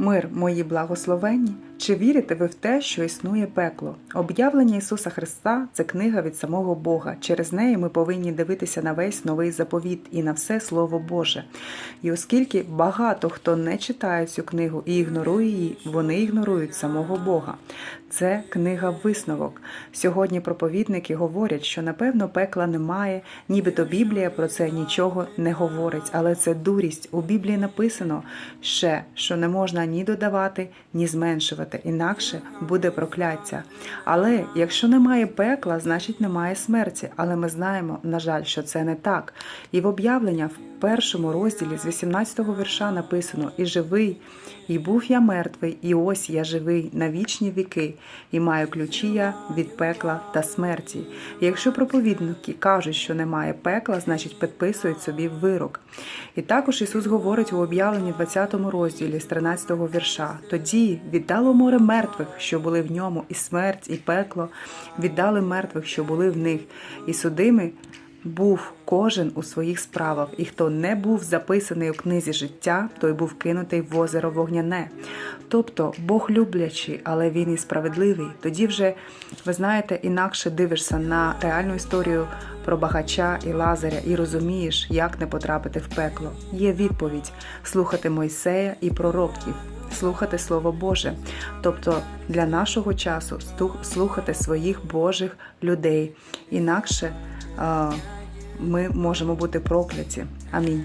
Мир, мої благословенні, чи вірите ви в те, що існує пекло? Об'явлення Ісуса Христа це книга від самого Бога. Через неї ми повинні дивитися на весь новий заповіт і на все Слово Боже. І оскільки багато хто не читає цю книгу і ігнорує її, вони ігнорують самого Бога. Це книга висновок. Сьогодні проповідники говорять, що напевно пекла немає, нібито Біблія про це нічого не говорить, але це дурість. У Біблії написано ще, що не можна ні додавати, ні зменшувати, інакше буде прокляття. Але якщо немає пекла, значить немає смерті. Але ми знаємо, на жаль, що це не так. І в об'явлення в першому розділі з 18-го вірша написано: І живий, і був я мертвий, і ось я живий на вічні віки, і маю ключі я від пекла та смерті. І якщо проповідники кажуть, що немає пекла, значить підписують собі вирок. І також Ісус говорить у об'явленні 20 розділі з 13 вірша: тоді віддало море мертвих, що були в ньому, і смерть, і пекло, віддали мертвих, що були в них, і судими був кожен у своїх справах, і хто не був записаний у книзі життя, той був кинутий в озеро вогняне. Тобто Бог люблячий, але він і справедливий. Тоді вже, ви знаєте, інакше дивишся на реальну історію про багача і Лазаря і розумієш, як не потрапити в пекло. Є відповідь слухати Мойсея і пророків. Слухати Слово Боже, тобто для нашого часу слухати своїх Божих людей. Інакше ми можемо бути прокляті. Амінь.